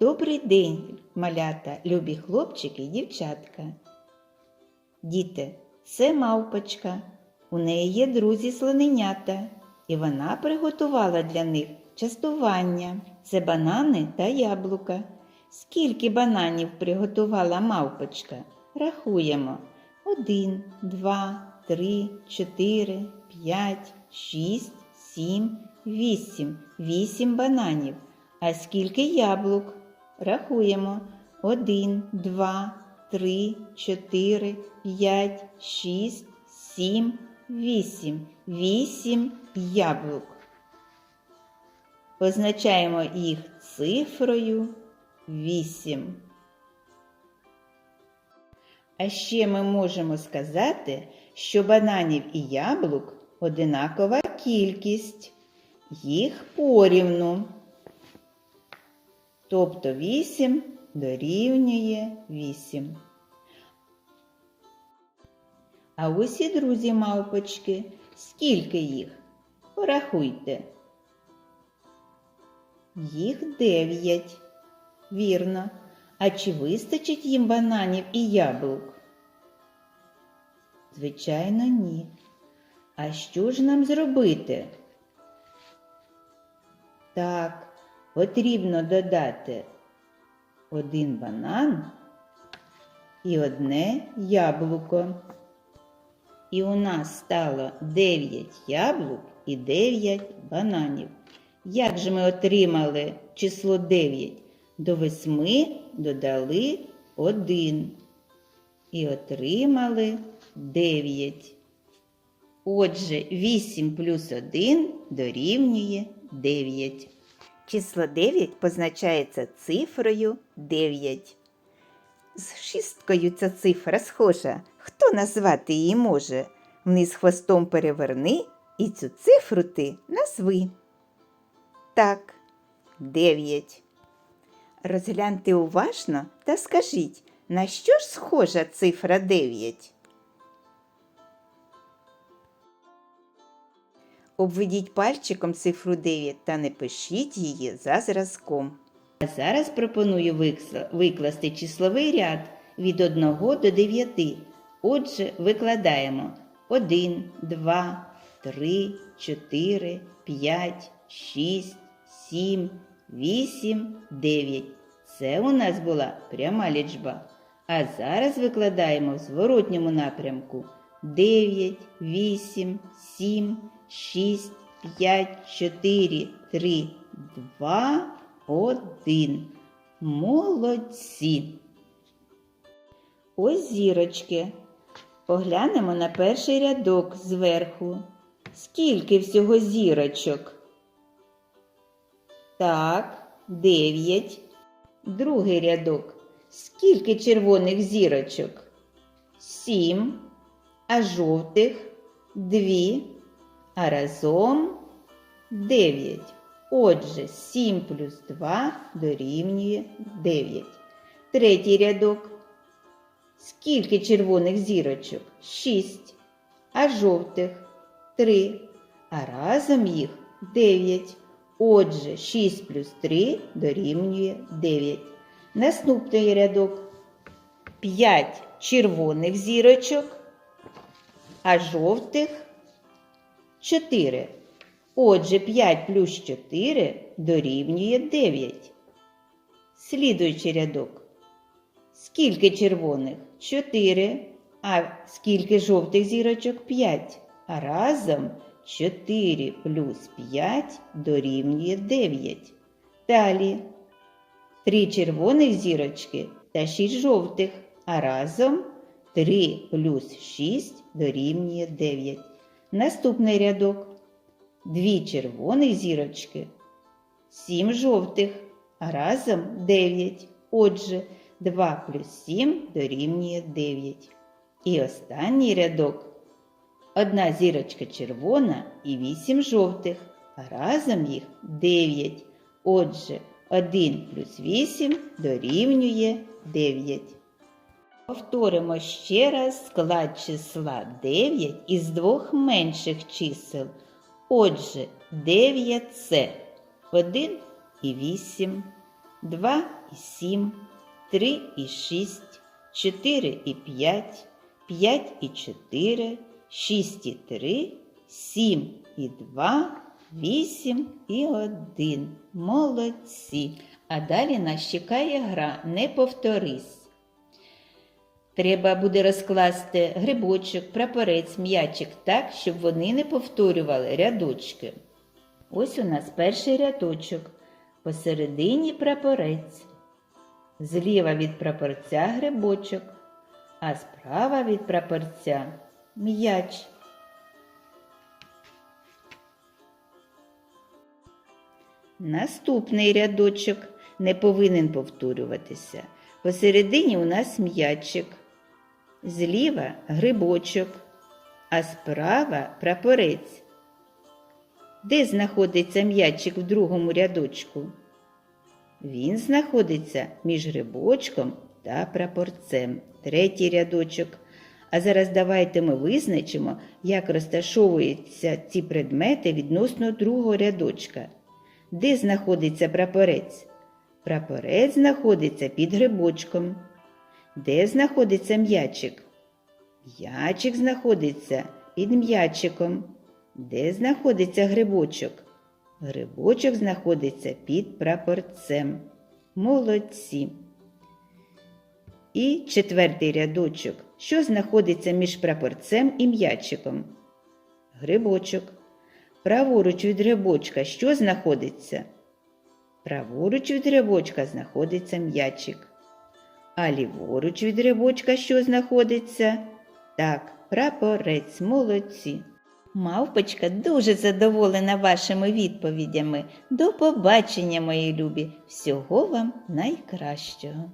Добрий день, малята, любі хлопчики і дівчатка. Діти, це мавпочка. У неї є друзі слоненята, і вона приготувала для них частування. Це банани та яблука. Скільки бананів приготувала мавпочка? Рахуємо. Один, два, три, чотири, п'ять, шість, сім, вісім. Вісім бананів. А скільки яблук? Рахуємо. Один, два, три, чотири, п'ять, шість, сім, вісім. Вісім яблук. Позначаємо їх цифрою вісім. А ще ми можемо сказати, що бананів і яблук одинакова кількість, їх порівну. Тобто 8 дорівнює 8. А ось і друзі мавпочки. Скільки їх? Порахуйте. Їх 9. Вірно. А чи вистачить їм бананів і яблук? Звичайно, ні. А що ж нам зробити? Так, потрібно додати один банан і одне яблуко. І у нас стало 9 яблук і 9 бананів. Як же ми отримали число 9? До 8 додали 1 і отримали 9. Отже, 8 плюс 1 дорівнює 9. Число 9 позначається цифрою 9. З шісткою ця цифра схожа. Хто назвати її може? Вниз хвостом переверни і цю цифру ти назви. Так, 9. Розгляньте уважно та скажіть, на що ж схожа цифра 9? Обведіть пальчиком цифру 9 та не пишіть її за зразком. А зараз пропоную викласти числовий ряд від 1 до 9. Отже, викладаємо 1, 2, 3, 4, 5, 6, 7, 8, 9. Це у нас була пряма лічба. А зараз викладаємо в зворотньому напрямку 9, 8, 7, 6, 5, 4, 3, 2, 1. Молодці. Ось зірочки. Поглянемо на перший рядок зверху. Скільки всього зірочок? Так, 9. Другий рядок. Скільки червоних зірочок? Сім. А жовтих дві. А разом дев'ять. Отже, 7 плюс 2 дорівнює 9. Третій рядок. Скільки червоних зірочок? 6. А жовтих 3. А разом їх 9. Отже, 6 плюс 3 дорівнює 9. Наступний рядок. 5 червоних зірочок, а жовтих 4. Отже, 5 плюс 4 дорівнює 9. Слідуючий рядок. Скільки червоних? 4. А скільки жовтих зірочок? 5. А разом 4 плюс 5 дорівнює 9. Далі. 3 червоних зірочки та 6 жовтих. А разом 3 плюс 6 дорівнює 9. Наступний рядок. Дві червоних зірочки, сім жовтих, разом 9. Отже, 2 плюс 7 дорівнює 9. І останній рядок. Одна зірочка червона і 8 жовтих, разом їх 9. Отже, 1 плюс 8 дорівнює 9. Повторимо ще раз склад числа 9 із двох менших чисел. Отже, 9 це 1 і 8, 2 і 7, 3 і 6, 4 і 5, 5 і 4, 6 і 3, 7 і 2, 8 і 1. Молодці. А далі нас чекає гра Не повторись. Треба буде розкласти грибочок, прапорець, м'ячик так, щоб вони не повторювали рядочки. Ось у нас перший рядочок. Посередині прапорець. Зліва від прапорця грибочок, а справа від прапорця м'яч. Наступний рядочок не повинен повторюватися. Посередині у нас м'ячик, зліва грибочок, а справа прапорець. Де знаходиться м'ячик в другому рядочку? Він знаходиться між грибочком та прапорцем. Третій рядочок. А зараз давайте ми визначимо, як розташовуються ці предмети відносно другого рядочка. Де знаходиться прапорець? Прапорець знаходиться під грибочком. Де знаходиться м'ячик? М'ячик знаходиться під м'ячиком. Де знаходиться грибочок? Грибочок знаходиться під прапорцем. Молодці. І четвертий рядочок. Що знаходиться між прапорцем і м'ячиком? Грибочок. Праворуч від грибочка що знаходиться? Праворуч від грибочка знаходиться м'ячик. А ліворуч від рибочка що знаходиться? Так, прапорець, молодці. Мавпочка дуже задоволена вашими відповідями. До побачення, мої любі. Всього вам найкращого.